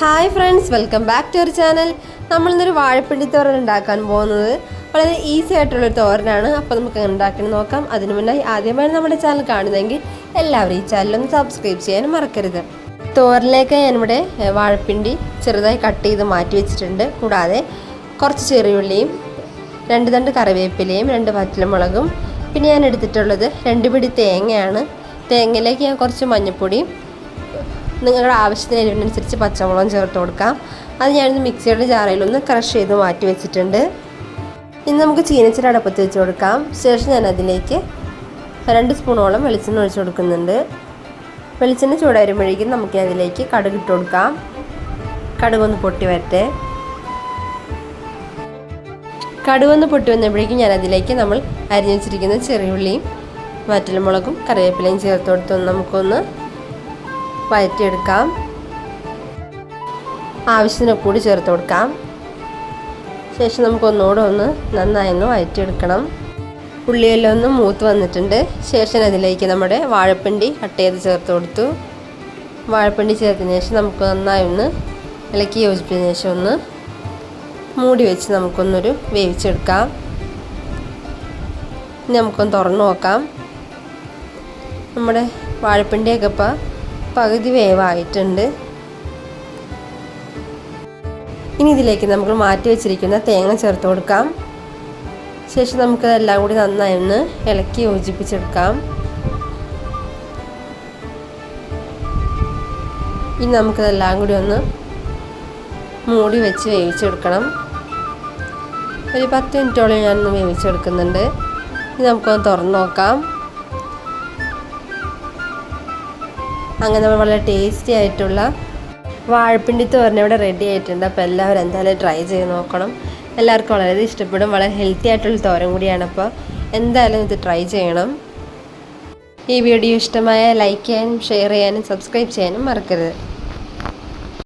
Hi friends welcome back to our channel നമ്മൾ ഇന്നൊരു വാഴപ്പിണ്ടി തോരൻ ഉണ്ടാക്കാൻ പോകുന്നത്. വളരെ ഈസി ആയിട്ടുള്ളൊരു തോരനാണ്. അപ്പോൾ നമുക്ക് അങ്ങനെ ഉണ്ടാക്കണം നോക്കാം. അതിനു മുന്നായി ആദ്യമായി നമ്മുടെ ചാനൽ കാണുന്നതെങ്കിൽ എല്ലാവരും ഈ ചാനലൊന്ന് സബ്സ്ക്രൈബ് ചെയ്യാനും മറക്കരുത്. തോരനിലേക്ക് ഇവിടെ വാഴപ്പിണ്ടി ചെറുതായി കട്ട് ചെയ്ത് മാറ്റി വെച്ചിട്ടുണ്ട്. കൂടാതെ കുറച്ച് ചെറിയുള്ളിയും രണ്ട് തണ്ട് കറിവേപ്പിലയും രണ്ട് പച്ചമുളകും പിന്നെ ഞാൻ എടുത്തിട്ടുള്ളത് രണ്ട് പിടി തേങ്ങയാണ്. തേങ്ങയിലേക്ക് ഞാൻ കുറച്ച് മഞ്ഞൾപ്പൊടിയും നിങ്ങളുടെ ആവശ്യത്തിന് എരിവിനനുസരിച്ച് പച്ചമുളകും ചേർത്ത് കൊടുക്കാം. അത് ഞാനിന്ന് മിക്സിയുടെ ജാറയിലൊന്ന് ക്രഷ് ചെയ്ത് മാറ്റി വെച്ചിട്ടുണ്ട്. ഇനി നമുക്ക് ചീനച്ചിരി അടപ്പത്ത് വെച്ച് കൊടുക്കാം. ശേഷം ഞാൻ അതിലേക്ക് രണ്ട് സ്പൂണോളം വെളിച്ചെണ്ണ ഒഴിച്ച് കൊടുക്കുന്നുണ്ട്. വെളിച്ചെണ്ണ ചൂടായിരുമ്പോഴേക്കും നമുക്ക് അതിലേക്ക് കടുക് ഇട്ട് കൊടുക്കാം. കടുകൊന്ന് പൊട്ടി വരട്ടെ. കടുവൊന്ന് പൊട്ടി വന്നപ്പോഴേക്കും ഞാൻ അതിലേക്ക് നമ്മൾ അരിഞ്ഞു വെച്ചിരിക്കുന്ന ചെറിയുള്ളിയും വറ്റൽമുളകും കറിവേപ്പിലയും ചേർത്ത് കൊടുത്തൊന്ന് നമുക്കൊന്ന് വഴറ്റിയെടുക്കാം ആവശ്യത്തിന് കൂടി ചേർത്ത് കൊടുക്കാം. ശേഷം നമുക്ക് ഒന്നുകൂടെ ഒന്ന് നന്നായി ഒന്ന് വഴറ്റിയെടുക്കണം ഉള്ളിയെല്ലാം ഒന്ന് മൂത്ത് വന്നിട്ടുണ്ട്. ശേഷം അതിലേക്ക് നമ്മുടെ വാഴപ്പിണ്ടി കട്ട് ചെയ്ത് ചേർത്ത് കൊടുത്തു. വാഴപ്പിണ്ടി ചേർത്തതിന് ശേഷം നമുക്ക് നന്നായി ഒന്ന് ഇളക്കി യോജിപ്പിച്ചതിന് ശേഷം ഒന്ന് മൂടി വെച്ച് നമുക്കൊന്നൊരു വേവിച്ചെടുക്കാം. ഇനി നമുക്കൊന്ന് തുറന്നു നോക്കാം. നമ്മുടെ വാഴപ്പിണ്ടിയൊക്കെ ഇപ്പോൾ പകുതി വേവായിട്ടുണ്ട്. ഇനി ഇതിലേക്ക് നമുക്ക് മാറ്റി വെച്ചിരിക്കുന്ന തേങ്ങ ചേർത്ത് കൊടുക്കാം. ശേഷം നമുക്കതെല്ലാം കൂടി നന്നായി ഒന്ന് ഇളക്കി യോജിപ്പിച്ചെടുക്കാം. ഇനി നമുക്കതെല്ലാം കൂടി ഒന്ന് മൂടി വെച്ച് വേവിച്ചെടുക്കണം. ഒരു പത്ത് മിനിറ്റോളം ഞാനൊന്ന് വേവിച്ചെടുക്കുന്നുണ്ട്. ഇനി നമുക്കൊന്ന് തുറന്നു നോക്കാം. അങ്ങനെ നമ്മൾ വളരെ ടേസ്റ്റി ആയിട്ടുള്ള വാഴപ്പിണ്ടി തോരൻ ഇവിടെ റെഡി ആയിട്ടുണ്ട്. അപ്പോൾ എല്ലാവരും എന്തായാലും ട്രൈ ചെയ്ത് നോക്കണം. എല്ലാവർക്കും വളരെ ഇഷ്ടപ്പെടും. വളരെ ഹെൽത്തി ആയിട്ടുള്ള തോരൻ കൂടിയാണ് അപ്പോൾ എന്തായാലും ഇത് ട്രൈ ചെയ്യണം. ഈ വീഡിയോ ഇഷ്ടമായ ലൈക്ക് ചെയ്യാനും ഷെയർ ചെയ്യാനും സബ്സ്ക്രൈബ് ചെയ്യാനും മറക്കരുത്.